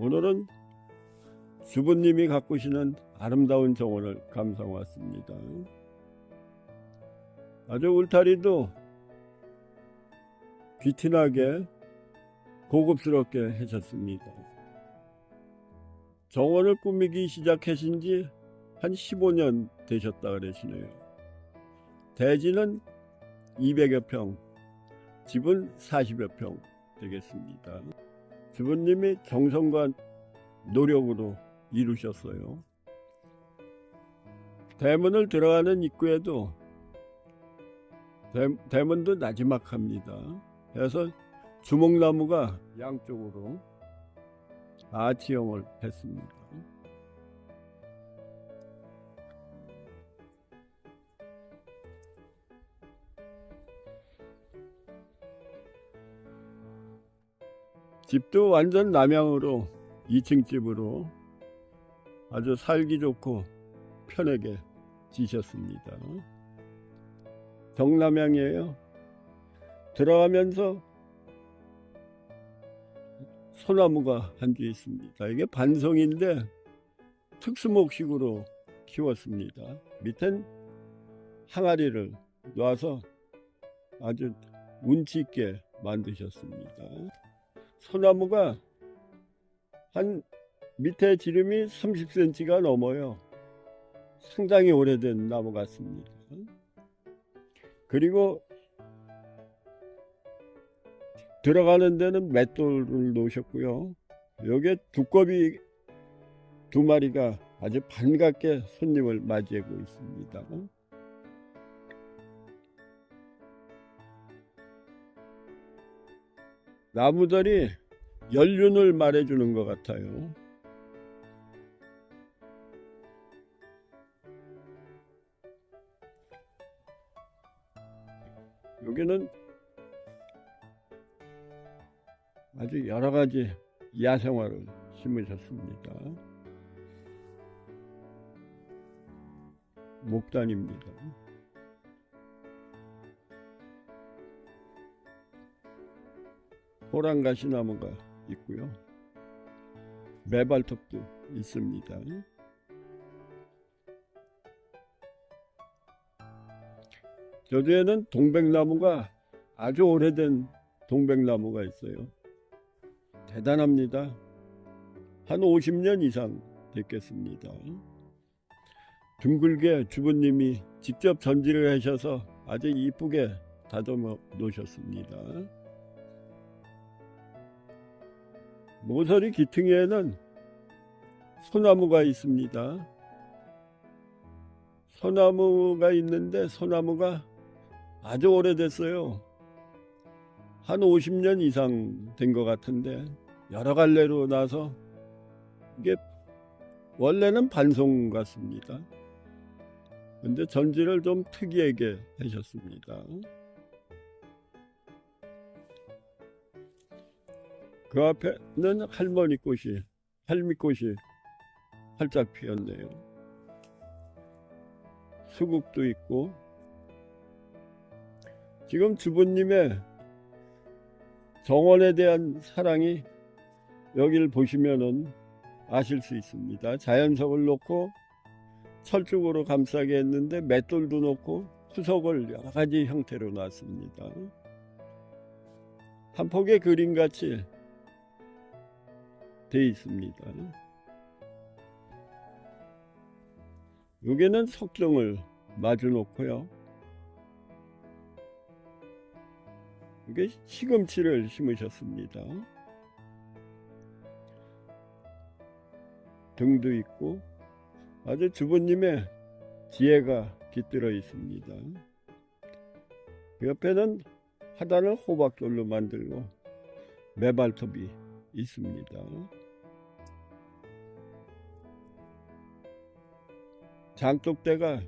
오늘은 주부님이 가꾸시는 아름다운 정원을 감상 왔습니다. 아주 울타리도 귀티나게 고급스럽게 하셨습니다. 정원을 꾸미기 시작하신 지 한 15년 되셨다 그러시네요. 대지는 200여 평, 집은 40여 평 되겠습니다. 주부님이 정성과 노력으로 이루셨어요. 대문을 들어가는 입구에도 대, 대문도 나지막합니다. 그래서 주목나무가 양쪽으로 아치형을 했습니다. 집도 완전 남향으로 2층 집으로 아주 살기 좋고 편하게 지셨습니다. 정남향이에요. 들어가면서 소나무가 한주 있습니다. 이게 반송인데 특수목식으로 키웠습니다. 밑엔 항아리를 놔서 아주 운치 있게 만드셨습니다. 소나무가 한 밑에 지름이 30cm가 넘어요. 상당히 오래된 나무 같습니다. 그리고 들어가는 데는 맷돌을 놓으셨고요. 여기에 두꺼비 두 마리가 아주 반갑게 손님을 맞이하고 있습니다. 나무들이 연륜을 말해주는 것 같아요. 여기는 아주 여러 가지 야생화를 심으셨습니다. 목단입니다. 호랑가시 나무가 있고요. 매발톱도 있습니다. 저 뒤에는 동백나무가 아주 오래된 동백나무가 있어요. 대단합니다. 한 50년 이상 됐겠습니다. 둥글게 주부님이 직접 전지를 하셔서 아주 이쁘게 다듬어 놓으셨습니다. 모서리 기퉁이에는 소나무가 있습니다. 소나무가 있는데 소나무가 아주 오래됐어요. 한 50년 이상 된 것 같은데 여러 갈래로 나서 이게 원래는 반송 같습니다. 근데 전지를 좀 특이하게 하셨습니다. 그 앞에는 할머니 꽃이 할미 꽃이 활짝 피었네요. 수국도 있고 지금 주부님의 정원에 대한 사랑이 여기를 보시면은 아실 수 있습니다. 자연석을 놓고 철쭉으로 감싸게 했는데 맷돌도 놓고 수석을 여러 가지 형태로 놨습니다. 한 폭의 그림 같이 돼 있습니다. 여기는 석정을 마주 놓고요. 이게 시금치를 심으셨습니다. 등도 있고 아주 주부님의 지혜가 깃들어 있습니다. 그 옆에는 하단을 호박돌로 만들고 매발톱이 있습니다. 장독대가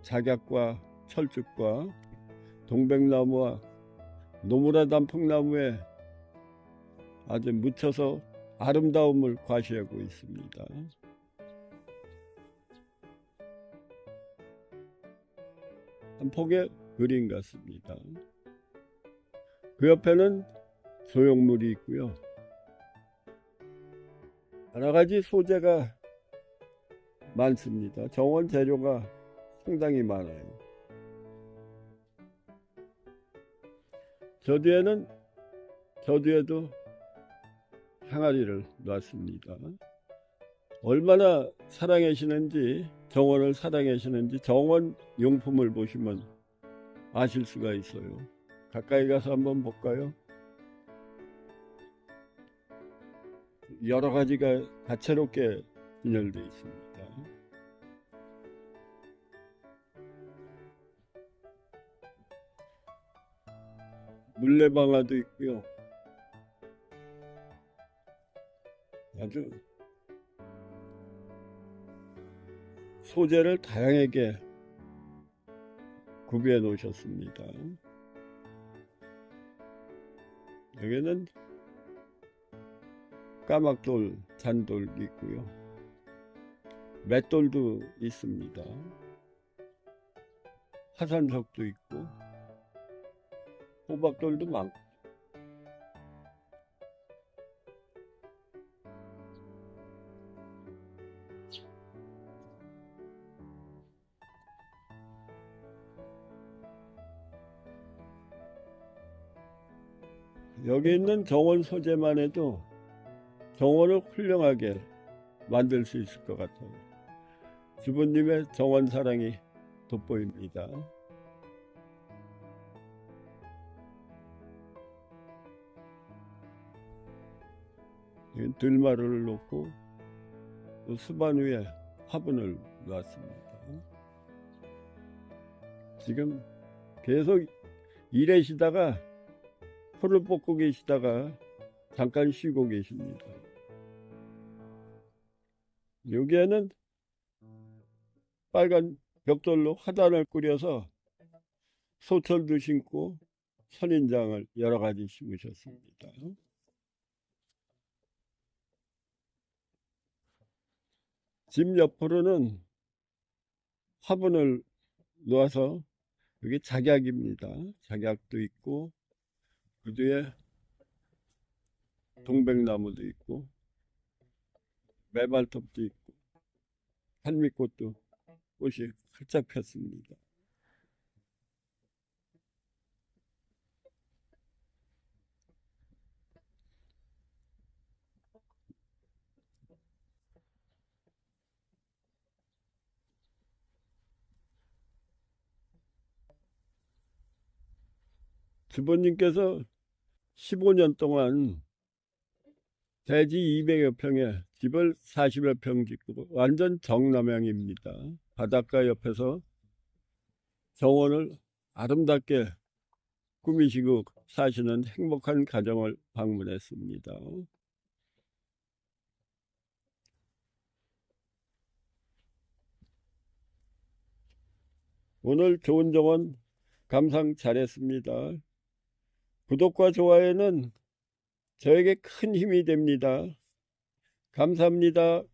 작약과 철쭉과 동백나무와 노무라 단풍나무에 아주 묻혀서 아름다움을 과시하고 있습니다. 한 폭의 그림 같습니다. 그 옆에는 소용물이 있고요. 여러 가지 소재가 많습니다. 정원 재료가 상당히 많아요. 저 뒤에는 저 뒤에도 항아리를 놨습니다. 얼마나 사랑하시는지 정원을 사랑하시는지 정원 용품을 보시면 아실 수가 있어요. 가까이 가서 한번 볼까요? 여러 가지가 다채롭게 진열되어 있습니다. 물레방아도 있고요. 아주 소재를 다양하게 구비해 놓으셨습니다. 여기는 까막돌, 잔돌 있고요. 맷돌도 있습니다. 화산석도 있고 호박돌도 많고 여기 있는 정원 소재만 해도 정원을 훌륭하게 만들 수 있을 것 같아요. 주부님의 정원 사랑이 돋보입니다. 들마루를 놓고 또 수반 위에 화분을 놨습니다. 지금 계속 일하시다가 풀을 뽑고 계시다가 잠깐 쉬고 계십니다. 여기에는 빨간 벽돌로 화단을 꾸려서 소철도 심고 선인장을 여러 가지 심으셨습니다. 집 옆으로는 화분을 놓아서 여기 작약입니다. 작약도 있고 그 뒤에 동백나무도 있고 메발톱도 있고 한미꽃도 꽃이 활짝 폈습니다. 주부님께서 15년 동안 대지 200여 평에 집을 40여 평 짓고 완전 정남향입니다. 바닷가 옆에서 정원을 아름답게 꾸미시고 사시는 행복한 가정을 방문했습니다. 오늘 좋은 정원 감상 잘했습니다. 구독과 좋아요는 저에게 큰 힘이 됩니다. 감사합니다.